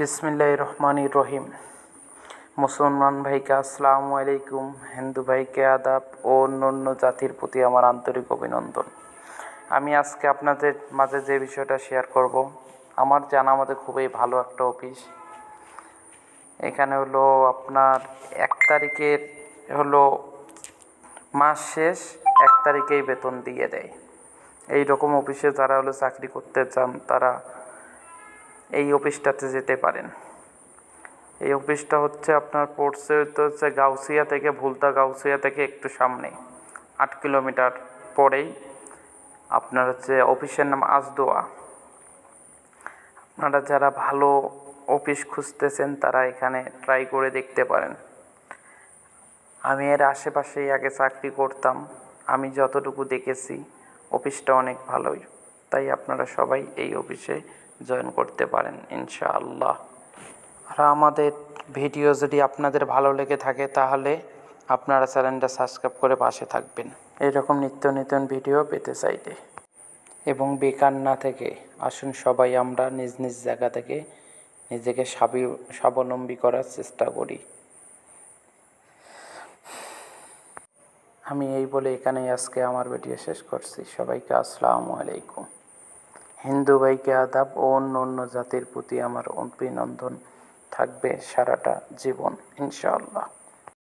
বিসমিল্লাহ রহমানির রহিম। মুসলমান ভাইকে আসসালামু আলাইকুম। হিন্দু ভাইকে আদাব ও অন্য জাতির প্রতি আমার আন্তরিক অভিনন্দন। আমি আজকে আপনাদের মাঝে যে বিষয়টা শেয়ার করব, আমার জানা মতে খুবই ভালো একটা অফিস এখানে হলো আপনার এক তারিখের হলো মাস শেষ, এক তারিখেই বেতন দিয়ে দেয়। এই রকম অফিসে যারা হলো চাকরি করতে চান, তারা এই অফিসটাতে যেতে পারেন। এই অফিসটা হচ্ছে আপনার পড়ছে হচ্ছে গাউসিয়া থেকে, ভুলতা গাউসিয়া থেকে একটু সামনে, আট কিলোমিটার পরেই। আপনার হচ্ছে অফিসের নাম আজদোয়া আপনারা যারা ভালো অফিস খুঁজতেছেন, তারা এখানে ট্রাই করে দেখতে পারেন। আমি এর আশেপাশেই আগে চাকরি করতাম, আমি যতটুকু দেখেছি, অফিসটা অনেক ভালোই। তাই আপনারা সবাই এই অফিসে জয়েন করতে পারেন, ইনশাআল্লাহ। আর আমাদের ভিডিও যদি আপনাদের ভালো লেগে থাকে, তাহলে আপনারা চ্যানেলটা সাবস্ক্রাইব করে পাশে থাকবেন। এরকম নিত্য নতুন ভিডিও পেতে চাইলে। এবং বেকার না থেকে আসুন সবাই, আমরা নিজ নিজ জায়গা থেকে নিজেকে স্বাবি- স্বাবলম্বী করার চেষ্টা করি। আমি এই বলে এখানেই আজকে আমার ভিডিও শেষ করছি। সবাইকে আসসালামু আলাইকুম। হিন্দু ভাইকে আদাব ও অন্য অন্য জাতির প্রতি আমার অভিনন্দন থাকবে সারাটা জীবন ইনশাআল্লাহ।